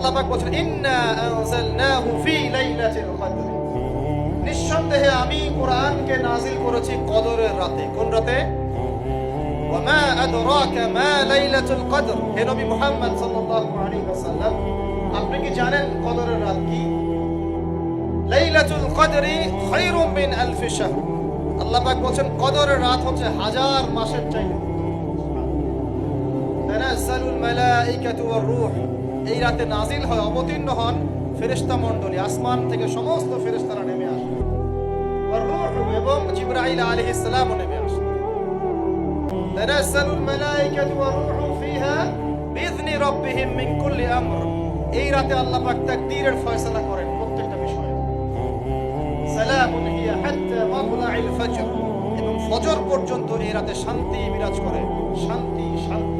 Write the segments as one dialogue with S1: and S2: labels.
S1: আল্লাহ নিঃসন্দেহে আমি কোরআনকে নাজিল করেছি কদরের রাতে। কোন রাতে? আপনি কি জানেন কদরের রাত কি? লাইলাতুল কদরি খায়রুম মিন আলফি শাহর। আল্লাহ পাক বলেন কদরের রাত হচ্ছে হাজার মাসের চাইতে তানাজ্জালুল মালাইকাতু ওয়ার রূহ। এই রাতে নাজিল হয় অবতীর্ণ হন ফেরেশতা মণ্ডলী। আসমান থেকে সমস্ত ফেরেশতারা নেমে আসে। এবং জিবরাইল আলাইহিস সালামও নেমে এই রাতে আল্লাহ পাক তাকদীরের ফয়সালা করেন প্রত্যেকটা বিষয়ে। সালামুন এবং ফজর পর্যন্ত এই রাতে শান্তি বিরাজ করে। শান্তি শান্তি।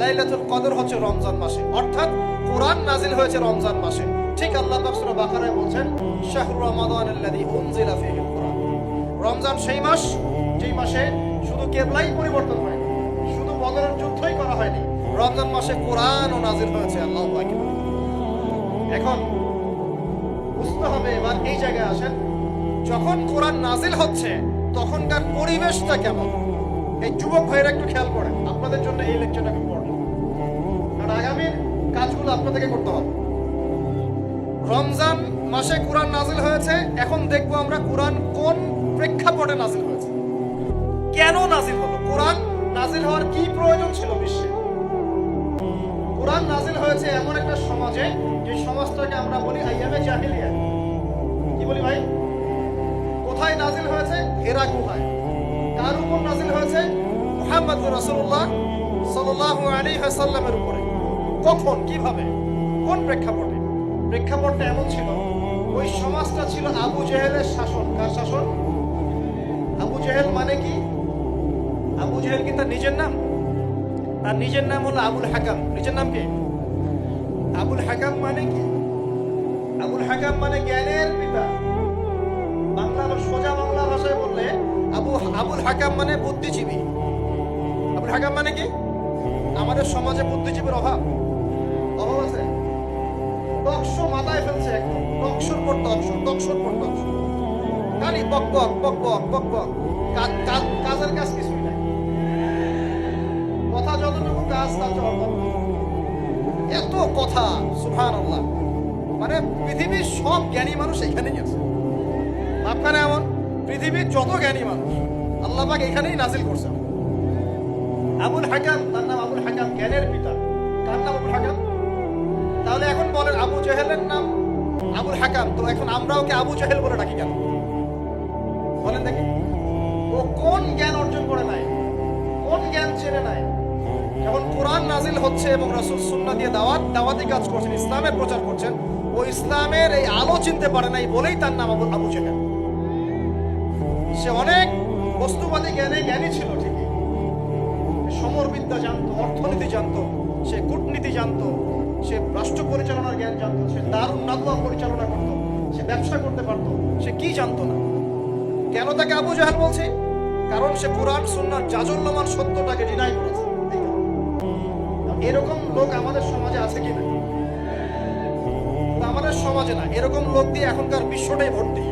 S1: লাইলাতুল কদর হচ্ছে রমজান মাসে। অর্থাৎ কোরআন নাজিল হয়েছে রমজান মাসে। ঠিক আল্লাহ পাক সূরা বাকারায় বলছেন, শাহরু রমাদানাল্লাযী উনজিলা ফীহিল কোরআন রমজান সেই মাস, যেই মাসে শুধু কেবলাই পরিবর্তন হয়নি, শুধু বদরের যুদ্ধই করা হয়নি, রমজান মাসে কোরআন ও নাজিল হয়েছে, আল্লাহ এখন বুঝতে হবে এবার এই জায়গায় আসেন, যখন কোরআন নাজিল হচ্ছে, তখনকার পরিবেশটা কেমন? এই যুবক ভাইয়েরা একটু খেয়াল করেন, আপনাদের জন্য এই লেকচারটা আগামীর কাজগুলো আপনাদেরকে করতে হবে। রমজান মাসে কোরআন নাজিল হয়েছে, এখন দেখব আমরা কোরআন কোন প্রেক্ষাপটে নাজিল হয়েছে। কেন নাজিল হলো? কোরআন নাজিল হওয়ার কি প্রয়োজন ছিল বিশ্বে? কোরআন নাজিল হয়েছে এমন একটা সমাজে, যে সমাজটাকে আমরা বলি আইয়ামে জাহিলিয়া। কি বলি ভাই? কোথায় নাজিল হয়েছে? হেরা গুহায়। কার উপর নাজিল হয়েছে? মুহাম্মদ রাসূলুল্লাহ সাল্লাল্লাহু আলাইহি ওয়াসাল্লামের কখন, কীভাবে, কোন প্রেক্ষাপটে? প্রেক্ষাপটটা এমন ছিল, ওই সমাজটা ছিল আবু জেহেলের শাসন। কার শাসন? আবু জেহেল মানে কি? আবু জেহেল কি তার নিজের নাম? তার নিজের নাম হলো আবুল হাকাম। নিজের নাম কি? আবুল হাকাম মানে কি? আবুল হাকাম মানে জ্ঞানের পিতা। বাংলা সোজা বাংলা ভাষায় বললে, আবু, আবুল হাকাম মানে বুদ্ধিজীবী। আবুল হাকাম মানে কি? আমাদের সমাজে বুদ্ধিজীবীর অভাব। এত কথা সুভান আল্লাহ মানে পৃথিবীর সব জ্ঞানী মানুষ এখানেই আছে। আপনারা এমন, পৃথিবীর যত জ্ঞানী মানুষ, আল্লাহ এখানেই নাজিল করছেন। আবুল হাকাম, তার নাম আবুল হাকাম, জ্ঞানের পিতা। তাহলে এখন বলেন আবু জেহেলের নাম আবুল হাকাম। তো এখন আমরা ওকে আবু জেহেল বলে ডাকি কেন? বলেন দেখি। ও কোন জ্ঞান অর্জন করে নাই? কোন জ্ঞান চেনে নাই? যখন কোরআন নাজিল হচ্ছে এবং রাসূল সুন্নাহ দিয়ে দাওয়াত, দাওয়াতি কাজ করছেন, ইসলামের প্রচার করছেন, ও ইসলামের এই আলো চিনতে পারে নাই বলেই তার নাম আবু আবু জেহেল। সে অনেক বস্তুবাদী জ্ঞানে জ্ঞানী ছিল, ঠিকই। সমরবিদ্যা জানতো, অর্থনীতি জানতো, সে কূটনীতি জানতো সে রাষ্ট্র পরিচালনার জ্ঞান জানতো, সে দারুণ নাদুয়া পরিচালনা করতো, সে ব্যবসা করতে পারতো, সে কি জানতো না? কেন তাকে আবু জাহাল বলছে? কারণ সে কোরআন সুন্নার জাজল্যমান সত্যটাকে ডিনাই করেছে। এরকম লোক আমাদের সমাজে আছে কি না আমাদের সমাজে না। এরকম লোক দিয়ে এখনকার বিশ্বটাই ভর্তি।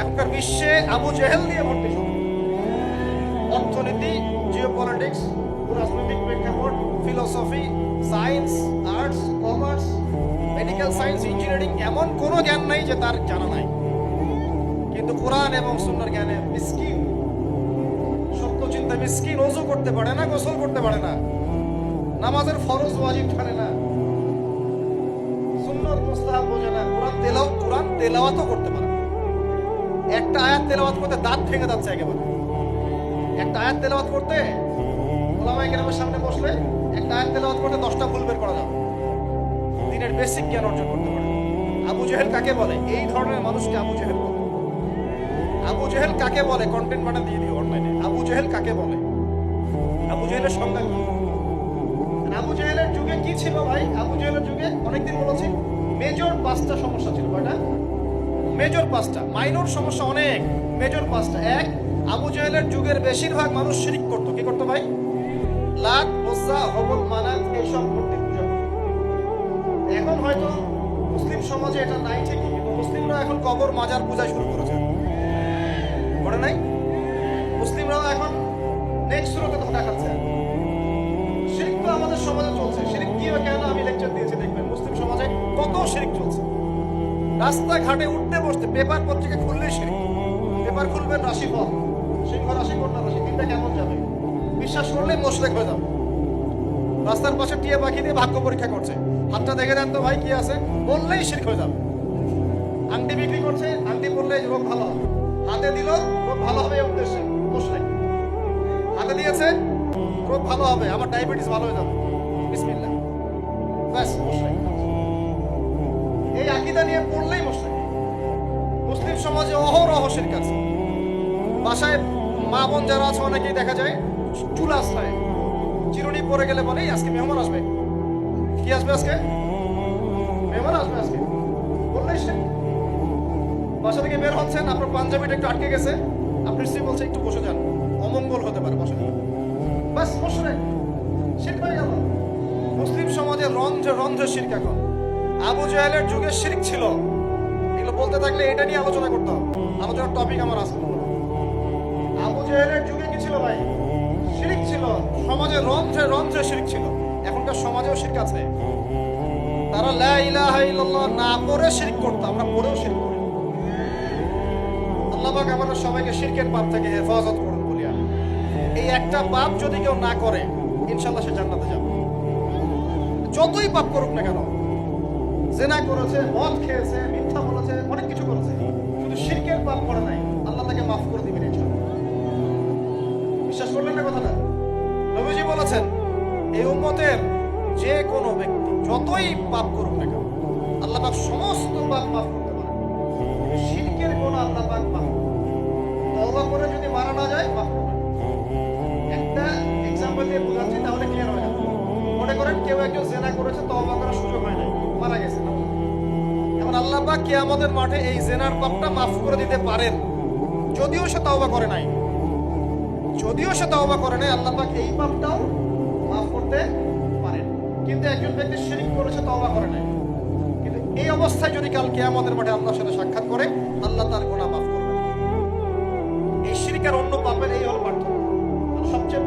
S1: এখনকার বিশ্বে আবু জেহেল দিয়ে ভর্তি অর্থনীতি জিও পলিটিক্স রাজনৈতিক প্রেক্ষাপট philosophy science arts commerce medical science engineering এমন কোনো জ্ঞান নাই যে তার জানা নাই। কিন্তু কোরআন এবং সুন্দর জ্ঞানে মিসকিন, সত্য চিন্তা মিসকিন ওযু করতে পারে না, গোসল করতে পারে না, নামাজের ফরজ ওয়াজিব জানে না সুন্নত মুস্তাহাব বোঝে না, কোরআন তেলাও, কোরআন তেলাওয়াতও করতে পারে একটা আয়াত তেলাওয়াত করতে দাঁত ভেঙে যাচ্ছে একেবারে। একটা আয়াত তেলাওয়াত করতে ওলামায়ে কেরামের সামনে বসলে একটা আয়াত তেলাওয়াত করতে দশটা ভুল বের করা যাবে। দিনের বেসিক জ্ঞান অর্জন করতে পারে আবু জেহেল কাকে বলে? এই ধরনের মানুষকে আবু জেহেল বলে। আবু জেহেল কাকে বলে? কন্টেন্ট বানা দিয়ে দিও অনলাইনে আবু জেহেল কাকে বলে? আবু জেহেলের সংজ্ঞা কি? আবু জেহেলের যুগে কি ছিল ভাই? আবু জেহেলের যুগে অনেকদিন বলেছি মেজর পাঁচটা সমস্যা ছিল। কয়টা? মেজর পাঁচটা। মাইনর সমস্যা অনেক। মেজর পাঁচটা। এক, আবু জেহেলের যুগের বেশিরভাগ মানুষ শিরিক করতো। কি করতো ভাই? লাত মোসা হবল মানাত এইসব মূর্তি পূজা এখন হয়তো মুসলিম সমাজে এটা নাই ঠিকই, কিন্তু মুসলিমরা এখন কবর মাজার পূজা শুরু করেছে। করে নাই? মুসলিমরাও এখন নেক্সট স্রোতে ধোকা খাচ্ছে। শিরিক তো আমাদের সমাজে চলছে। শিরিক কি কেন আমি লেকচার দিয়েছি দেখবেন? মুসলিম সমাজে কত শিরিক চলছে। রাস্তাঘাটে উঠতে বসতে পেপার পত্রিকা খুললেই শিরিক। পেপার খুলবেন রাশিফল সিংহ রাশি, কন্যা রাশি, তিনটা কেমন যাবে? বিশ্বাস করলেই মোশরেক হয়ে যাবে। রাস্তার পাশে টিয়া পাখি দিয়ে ভাগ্য পরীক্ষা করছে। হাতটা দেখে দেন তো ভাই কি আছে? বললেই শিরক হয়ে যাবে। আংটি বিক্রি করছে, আংটি পরলে রোগ ভালো হবে। হাতে দিল, রোগ ভালো হবে উদ্দেশ্যে। মোশরেক হাতে দিয়েছে, রোগ ভালো হবে। আমার ডায়াবেটিস ভালো হয়ে যাবে। বিসমিল্লাহ। ব্যাস মোশরেক এই আকিদা নিয়ে পড়লেই মোশরেক মুসলিম সমাজে অহরহ শিরক আছে বাসায় মা বোন যারা আছে, অনেকেই দেখা যায়, চুল আশ্রয় চিরুনি পরে গেলে বলে "এই, আজকে মেহমান আসবে। কি আসবে আজকে? মেহমান আসবে আজকে। বললেই সে। বাসা থেকে বের হচ্ছেন আপনার পাঞ্জাবিটা একটু আটকে গেছে। আপনি স্ত্রী বলছে একটু বসে যান। অমঙ্গল হতে পারে বসে যান বাস বসে শির হয়ে গেল। মুসলিম সমাজে রন্ধ্রে রন্ধ্রে শিরক এখন। আবু জাহেলের যুগে শিরক ছিল। এগুলো বলতে থাকলে এটা নিয়ে আলোচনা করতে হবে। আলোচনার টপিক আমার আসবে আবু জাহেলের যুগে কি ছিল ভাই? শিরিক ছিল, সমাজে রন্ধ্রে রন্ধ্রে শিরিক ছিল। এখনকার সমাজেও শিরিক আছে। তারা লা না পড়ে শিরিক করতো, আমরা পড়েও শিরিক করি। আল্লাহ পাক আমাদের সবাইকে শিরকের পাপ থেকে হেফাজত করুন বলি এই একটা পাপ যদি কেউ না করে, ইনশাল্লাহ সে জান্নাতে যাবে। যতই পাপ করুক না কেন, জেনা করেছে, মদ খেয়েছে, মিথ্যা বলেছে, অনেক কিছু করেছে। শুধু শিরকের পাপ করে নাই, আল্লাহ তাকে মাফ করে দিবেন ইনশাল্লাহ। বিশ্বাস করলেন না কথাটা? নবীজি বলেছেন, এই উম্মতের যে কোনো ব্যক্তি যতই পাপ করুক না কেন, আল্লাহ পাক সমস্ত পাপ মাফ করতে কিন্তু শিরকের কোন আল্লাহ পাক মাফ তওবা করে যদি মারা না যায়, মাফ একটা এক্সাম্পল দিয়ে বোঝাচ্ছি, তাহলে ক্লিয়ার হয়ে যাবে। মনে করেন কেউ একজন জেনা করেছে, তওবা করার সুযোগ হয় নাই, মারা গেছে, না? এখন আল্লাহ পাক কিয়ামতের মাঠে এই জেনার পাপটা মাফ করে দিতে পারেন। যদিও সে তওবা করে নাই। যদিও সে তওবা করে নাই, আল্লাহ পাক এই পাপটাও মাফ করতে পারেন। কিন্তু একজন ব্যক্তি শিরিক করেছে তওবা করে নাই। কিন্তু এই অবস্থায় যদি কাল কিয়ামতের মাঠে আল্লাহর সাথে সাক্ষাৎ করে, আল্লাহ তার গুনাহ মাফ করবেন। এই শিরিক আর অন্য পাপের এই হলো পার্থক্য। সবচেয়ে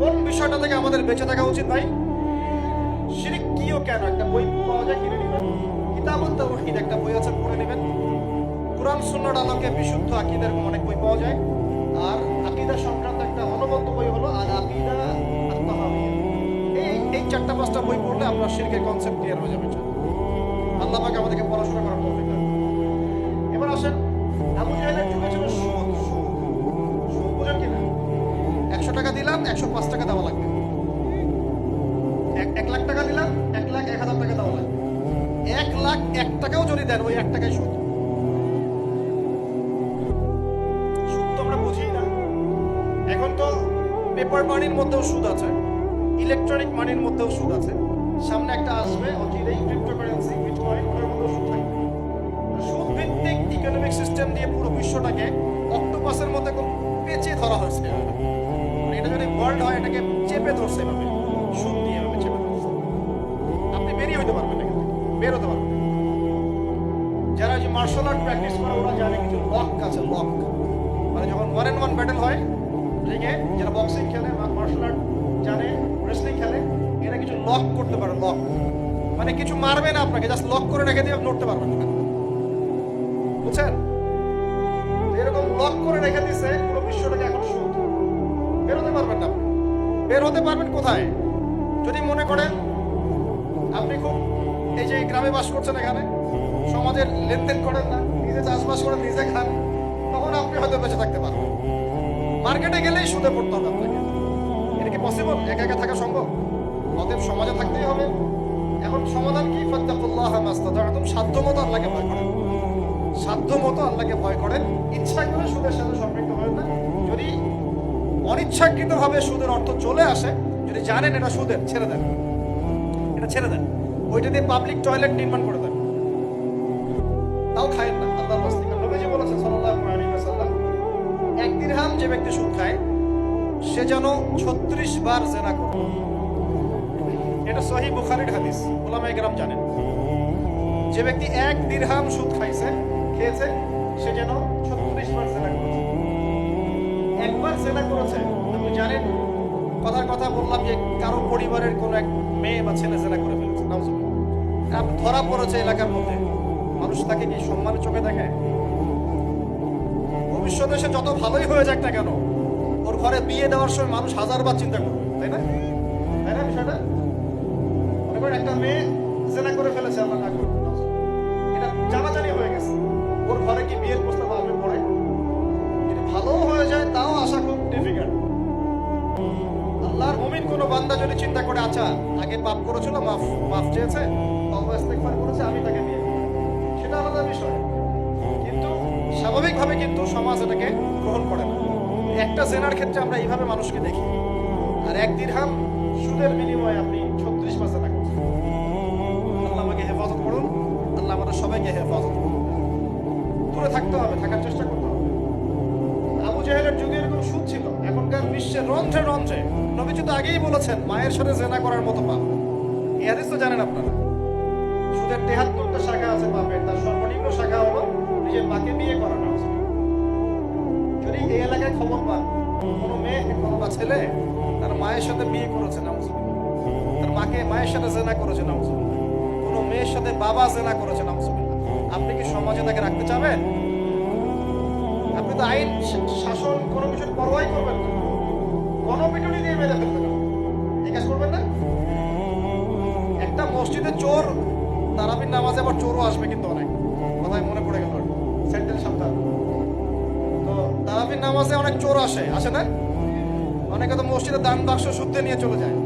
S1: কোন বিষয়টা থেকে আমাদের বেঁচে থাকা উচিত ভাই? শিরিক কিও কেন? একটা বই পাওয়া যায়, কিনে নেবেন। কিতাবুত তাওহীদ একটা বই আছে, পড়ে নেবেন। কোরআন সুন্নাহর আলোকে বিশুদ্ধ আকীদার অনেক বই পাওয়া যায়। আর আকীদা সংক্রান্ত চারটা, পাঁচটা বই পড়লে আমরা শিরকের কনসেপ্ট ক্লিয়ার হয়ে যাবে আল্লাহ পাক আমাদেরকে পড়াশোনা করার তৌফিক এবার আসেন আবু জাহেলের যুগে ছিল সুদ সুদ বোঝেন কিনা একশো টাকা দিলাম, একশো পাঁচ টাকা দেওয়া লাগবে। এক লাখ টাকা দিলাম, এক লাখ এক হাজার টাকা দেওয়া লাগবে। এক লাখ এক টাকাও যদি দেন, ওই এক টাকায় সুদ। সুদ তো আমরা বুঝি না। এখন তো পেপার মানির মধ্যেও সুদ আছে। ইলেকট্রনিক মানির মধ্যেও সুদ আছে। সামনে একটা আসবে অচিরেই ক্রিপ্টোকারেন্সি বিটকয়েন ওটার সুদ থাকবে সুদ ভিত্তিক ইকোনমিক সিস্টেম দিয়ে পুরো বিশ্বটাকে অক্টোপাসের মধ্যে পেঁচে ধরা হয়েছে। মানে এটা যদি ওয়ার্ল্ড হয়, এটাকে চেপে ধরছে এভাবে। লক করতে পারে লক মানে কিছু মারবে না আপনাকে জাস্ট লক করে রেখে দিয়ে উঠতে পারবেন না বুঝছেন? এরকম লক করে রেখে দিছে, পুরো বিশ্বটাকে এখন সুদ বেরোতে পারবেন না বের হতে পারবেন কোথায়? যদি মনে করেন, আপনি খুব এই যে গ্রামে বাস করছেন এখানে, সমাজের লেনদেন করেন না, নিজে চাষবাস করেন, নিজে খান, তখন আপনি হয়তো বেঁচে থাকতে পারবেন। মার্কেটে গেলেই সুদে পড়তে হবে আপনাকে। এটা কি পসিবল একা একা থাকা সম্ভব? অতএব সমাজে থাকতেই হবে। এখন সমাধান কি? ফাত্তাকুল্লাহ মাস্তাতাতুম সাধ্য মতো আল্লাহকে ভয় করেন। সাধ্য মতো আল্লাহকে ভয় করেন। ইচ্ছা করে সুদের সাথে সম্পৃক্ত হবেন না। যদি অনিচ্ছাকৃতভাবে সুদের অর্থ চলে আসে, যদি জানেন এটা সুদের, ছেড়ে দেন। এটা ছেড়ে দেন। ওইটা দিয়ে পাবলিক টয়লেট নির্মাণ করে দেন। তাও খায়েন না। কারণ নবীজি বলেছেন সাল্লাল্লাহু আলাইহি ওয়াসাল্লাম, এক দিরহাম যে ব্যক্তি সুদ খায়, সে যেন 36 বার জেনা করে। এটা সহি বুখারীর হাদিস। ওলামায়ে কেরাম জানেন। যে ব্যক্তি এক দিরহাম সুদ খাইছে, খেয়েছে, সে যেন 36 বার জেনা করেছে। একবার জেনা করেছে, আপনি জানেন, কথার কথা বললাম যে কারও পরিবারের কোন এক মেয়ে বা ছেলে জেনা করে ফেলেছে, নাউজুবিল্লাহ। ধরা পড়েছে এলাকার মধ্যে। মানুষ তাকে কি সম্মানের চোখে দেখে ভবিষ্যতে সে যত ভালোই হয়ে যাক না কেন, ওর ঘরে বিয়ে দেওয়ার সময় মানুষ হাজারবার চিন্তা করবে, তাই না? তাই না বিষয়টা? মনে একটা মেয়ে জেনা করে ফেলেছে আমার না। এটা জানাজানি হয়ে গেছে। ওর ঘরে কি বিয়ের প্রস্তাব আসবে পরে? যদি ভালো হয়ে যায়, তাও আশা খুব ডিফিকাল্ট আল্লাহর মুমিন কোনো বান্দা যদি চিন্তা করে আচ্ছা আগে পাপ করেছিল, মাফ মাফ চেয়েছে করেছে, আমি তাকে বিয়ে সেটা আলাদা বিষয়। কিন্তু স্বাভাবিকভাবে কিন্তু সমাজ এটাকে গ্রহণ করে না। একটা জেনার ক্ষেত্রে আমরা এইভাবে মানুষকে দেখি। আর এক দিরহাম সুদের বিনিময়ে আপনি বিশ্বের রন্ধ্রে রন্ধ্রে। নবীজি তো আগেই বলেছেন, মায়ের সাথে জেনা করার মতো পাপ। এই তো জানেন আপনারা। সুদের তেহাত্তরটা শাখা আছে পাপের তার সর্বনিম্ন শাখা হলো নিজের মাকে বিয়ে করা না যদি এই এলাকায় খবর পান, কোনো মেয়ে কোনো বা ছেলে তার মায়ের সাথে বিয়ে করেছে না তার মাকে মায়ের সাথে জেনা করেছে না কোনো মেয়ের সাথে বাবা জেনা করেছে না আপনি কি সমাজে তাকে রাখতে চাবেন? আপনি তো আইন, শাসন কোনো কিছুর পরোয়াই করবেন না। গণপিটুনি দিয়ে মেরে ফেলবেন এই করবেন না? একটা মসজিদে চোর, তারাবির নামাজে আবার চোরও আসবে কিন্তু অনেক। কথায় মনে পড়ে গেল। সেন্ট্রাল সাবধান তো তারাবির নামাজে অনেক চোর আসে। আসে না? অনেকে তো মসজিদে দান বাক্স শুদ্ধে নিয়ে চলে যায়।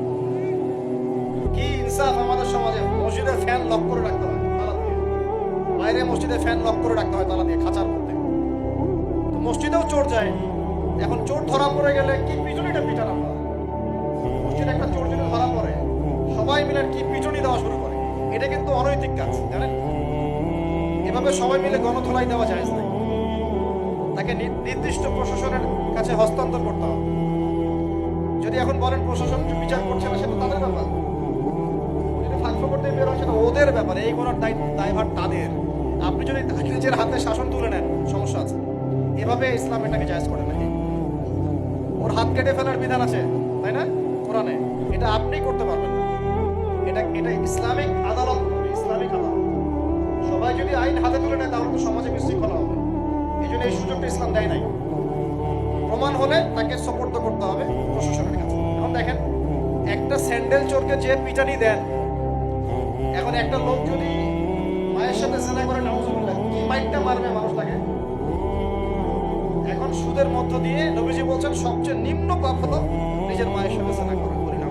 S1: কি ইনসাফ আমাদের সমাজে। মসজিদের ফ্যান লক করে রাখতে হয়, তালা বাইরে মসজিদে ফ্যান লক করে রাখতে হয়, তালা দিয়ে, খাঁচার মধ্যে। তো মসজিদেও চোর যায়। এখন চোর ধরা পড়ে গেলে কি পিছনিটা পিটান আপনারা মসজিদে একটা চোর যদি ধরা পড়ে, সবাই মিলে কি পিছনি দেওয়া শুরু করে? এটা কিন্তু অনৈতিক কাজ, জানেন? এভাবে সবাই মিলে গণধোলাই দেওয়া যায় নাই তাকে নি- নির্দিষ্ট প্রশাসনের কাছে হস্তান্তর করতে হবে। যদি এখন বলেন প্রশাসন বিচার করছে না, সেটা তাদের ব্যাপার। যদি ফাঁক ফোকর দিয়ে বেরোয় সেটা ওদের ব্যাপার। এই দায় দায়ভার তাদের। আপনি যদি নিজের হাতে শাসন তুলে নেন, সমস্যা আছে। এভাবে ইসলাম এটাকে জায়জ করে নাকি ওর হাত কেটে ফেলার বিধান আছে, তাই না? কোরআনে। এটা আপনি করতে পারবেন না। এটা এটা ইসলামিক আদালত ইসলামিক আদালত। সবাই যদি আইন হাতে তুলে নেয়, তাহলে তো সমাজে বিশৃঙ্খলা হবে। এই জন্য এই সুযোগটা ইসলাম দেয় নাই। প্রমাণ হলে তাকে সপোর্ট করতে হবে প্রশাসনের কাছে। এখন দেখেন, একটা স্যান্ডেল চোরকে যে পিটানি দেন, এখন একটা লোক যদি মায়ের সাথে জেনা করে, নাউজুবিল্লাহ, কি মাইটটা মারবে মানুষটাকে এখন সুদের মধ্য দিয়ে নবীজি বলছেন, সবচেয়ে নিম্ন পাপ হলো নিজের মায়ের সঙ্গে সেনা করা পরিণাম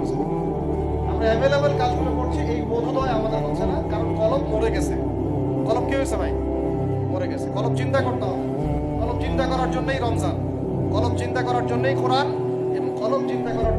S1: আমরা অ্যাভেলেবেল কাজগুলো করছি, এই বোধোদয় আমাদের হচ্ছে না, কারণ কলম মরে গেছে। কলম কি হয়েছে ভাই? মরে গেছে। কলম চিন্তা করতে হবে। কলম চিন্তা করার জন্যই রমজান। কলম চিন্তা করার জন্যই কোরআন এবং কলম চিন্তা করার